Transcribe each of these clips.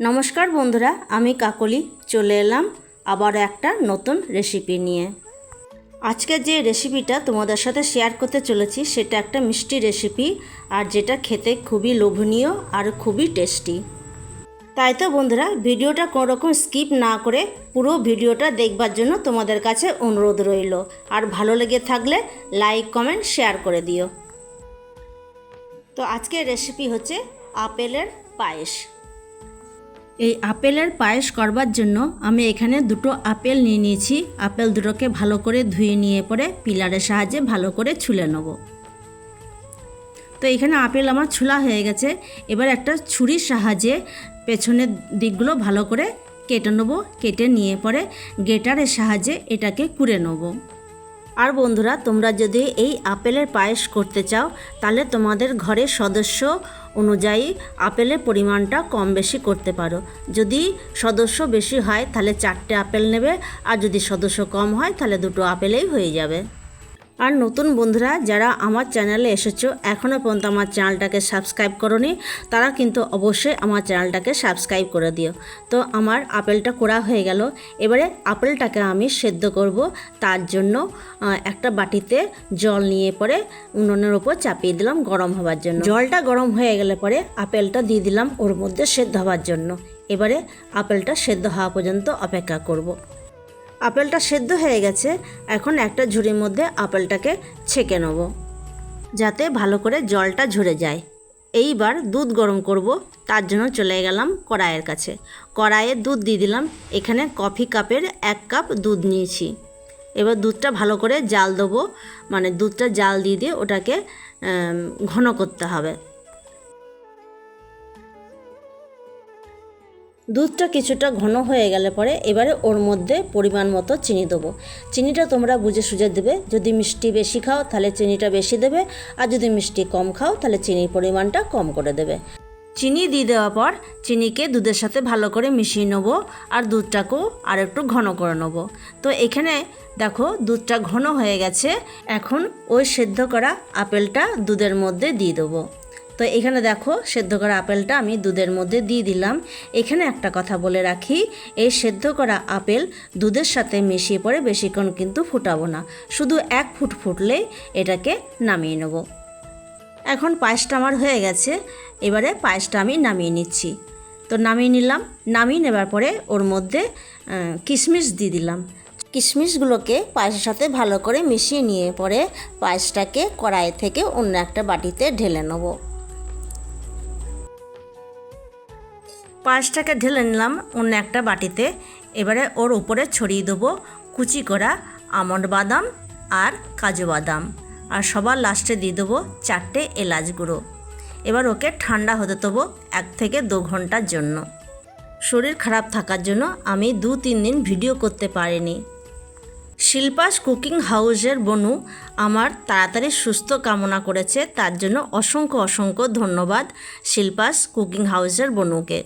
নমস্কার বন্ধুরা, আমি কাকলি, চলে এলাম আবার একটা নতুন রেসিপি নিয়ে। আজকে যে রেসিপিটা তোমাদের সাথে শেয়ার করতে চলেছি, সেটা একটা মিষ্টি রেসিপি আর যেটা খেতে খুবই লোভনীয় আর খুবই টেস্টি তাই তো বন্ধুরা, ভিডিওটা কোনো রকম স্কিপ না করে পুরো ভিডিওটা দেখবার জন্য তোমাদের কাছে অনুরোধ রইল। আর ভালো লেগে থাকলে লাইক কমেন্ট শেয়ার করে দিও। তো আজকের রেসিপি হচ্ছে আপেলের পায়েস। এই আপেলের পায়েস করবার জন্য আমি এখানে দুটো আপেল নিয়ে নিয়েছি। আপেল দুটোকে ভালো করে ধুয়ে নিয়ে পরে পিলারের সাহায্যে ভালো করে ছুলে নেব। তো এখানে আপেল আমার ছুলা হয়ে গেছে। এবার একটা ছুরির সাহায্যে পেছনের দিকগুলো ভালো করে কেটে নেব। কেটে নিয়ে পরে গেটারের সাহায্যে এটাকে কুড়ে নেব। আর বন্ধুরা, তোমরা যদি এই আপেলের পায়েস করতে চাও, তাহলে তোমাদের ঘরের সদস্য অনুযায়ী আপেলের পরিমাণটা কম বেশি করতে পারো। যদি সদস্য বেশি হয়, তাহলে চারটে আপেল নেবে, আর যদি সদস্য কম হয়, তাহলে দুটো আপেলেই হয়ে যাবে। আর নতুন বন্ধুরা, যারা আমার চ্যানেলে এসেছ এখনও পর্যন্ত আমার চ্যানেলটাকে সাবস্ক্রাইব করনি, তারা কিন্তু অবশ্যই আমার চ্যানেলটাকে সাবস্ক্রাইব করে দিও। তো আমার আপেলটা করা হয়ে গেল। এবারে আপেলটাকে আমি সেদ্ধ করব। তার জন্য একটা বাটিতে জল নিয়ে পরে উনুনের ওপর চাপিয়ে দিলাম গরম হওয়ার জন্য। জলটা গরম হয়ে গেলে পরে আপেলটা দিয়ে দিলাম ওর মধ্যে সেদ্ধ হওয়ার জন্য। এবারে আপেলটা সেদ্ধ হওয়া পর্যন্ত অপেক্ষা করব। আপেলটা সেদ্ধ হয়ে গেছে, এখন একটা ঝুড়ির মধ্যে আপেলটাকে ছেঁকে নেব, যাতে ভালো করে জলটা ঝরে যায়। এইবার দুধ গরম করব, তার জন্য চলে গেলাম কড়াইয়ের কাছে। কড়াইয়ে দুধ দিয়ে দিলাম, এখানে কফি কাপের এক কাপ দুধ নিয়েছি। এবার দুধটা ভালো করে জাল দেবো মানে দুধটা জাল দিয়ে দিয়ে ওটাকে ঘন করতে হবে। দুধটা কিছুটা ঘন হয়ে গেলে পরে এবারে ওর মধ্যে পরিমাণ মতো চিনি দেবো। চিনিটা তোমরা বুঝে সুঝে দেবে। যদি মিষ্টি বেশি খাও, তাহলে চিনিটা বেশি দেবে। আর যদি মিষ্টি কম খাও, তাহলে চিনির পরিমাণটা কম করে দেবে। চিনি দিয়ে দেওয়ার পর চিনিকে দুধের সাথে ভালো করে মিশিয়ে নেব আর দুধটাকেও আর একটু ঘন করে নেব। তো এখানে দেখো দুধটা ঘন হয়ে গেছে। এখন ওই সেদ্ধ করা আপেলটা দুধের মধ্যে দিয়ে দেবো। তো এখানে দেখো সেদ্ধ করা আপেলটা আমি দুধের মধ্যে দিয়ে দিলাম। এখানে একটা কথা বলে রাখি, এই সেদ্ধ করা আপেল দুধের সাথে মিশিয়ে পরে বেশিক্ষণ কিন্তু ফুটাবো না। শুধু এক ফুট ফুটলেই এটাকে নামিয়ে নেব। এখন পায়েসটা আমার হয়ে গেছে, এবারে পায়েসটা আমি নামিয়ে নিচ্ছি। তো নামিয়ে নিলাম, নামিয়ে নেবার পরে ওর মধ্যে কিশমিশ দিয়ে দিলাম। কিশমিশগুলোকে পায়েসের সাথে ভালো করে মিশিয়ে নিয়ে পরে পায়েসটাকে কড়াই থেকে অন্য একটা বাটিতে ঢেলে নেব। পায়েসটাকে ঢেলে নিলাম অন্য একটা বাটিতে। এবারে ওর উপরে ছড়িয়ে দেবো কুচি করা আমন্ড বাদাম আর কাজু বাদাম। আর সবার লাস্টে দিয়ে দেবো চারটে এলাচ গুঁড়ো। এবার ওকে ঠান্ডা হতে দেবো এক থেকে দু ঘণ্টার জন্য। শরীর খারাপ থাকার জন্য আমি দু তিন দিন ভিডিও করতে পারিনি। শিল্পাস কুকিং হাউসের বনু আমার তাড়াতাড়ি সুস্থ কামনা করেছে, তার জন্য অসংখ্য অসংখ্য ধন্যবাদ শিল্পাস কুকিং হাউসের বনুকে।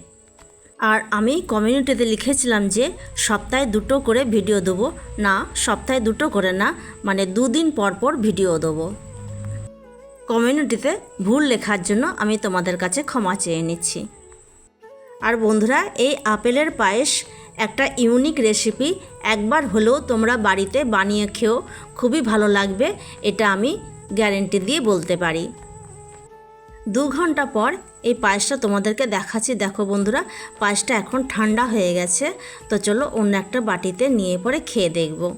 আর আমি কমিউনিটিতে লিখেছিলাম যে সপ্তাহে দুটো করে ভিডিও দেবো। না, সপ্তাহে দুটো করে না মানে দুদিন পর পর ভিডিও দেবো। কমিউনিটিতে ভুল লেখার জন্য আমি তোমাদের কাছে ক্ষমা চেয়ে নিচ্ছি। আর বন্ধুরা, এই আপেলের পায়েস একটা ইউনিক রেসিপি। একবার হলেও তোমরা বাড়িতে বানিয়ে খেও, খুবই ভালো লাগবে, এটা আমি গ্যারেন্টি দিয়ে বলতে পারি। দু ঘণ্টা পর এই পায়েসটা তোমাদেরকে দেখাচ্ছি। দেখো বন্ধুরা, পায়েসটা এখন ঠান্ডা হয়ে গেছে। তো চলো অন্য একটা বাটিতে নিয়ে পরে খেয়ে দেখব।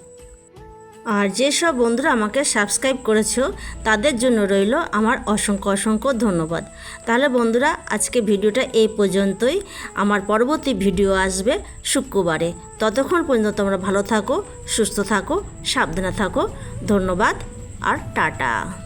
আর যেসব বন্ধুরা আমাকে সাবস্ক্রাইব করেছ, তাদের জন্য রইল আমার অসংখ্য অসংখ্য ধন্যবাদ। তাহলে বন্ধুরা, আজকে ভিডিওটা এই পর্যন্তই। আমার পরবর্তী ভিডিও আসবে শুক্রবারে। ততক্ষণ পর্যন্ত তোমরা ভালো থাকো, সুস্থ থাকো, সাবধানে থাকো। ধন্যবাদ আর টাটা।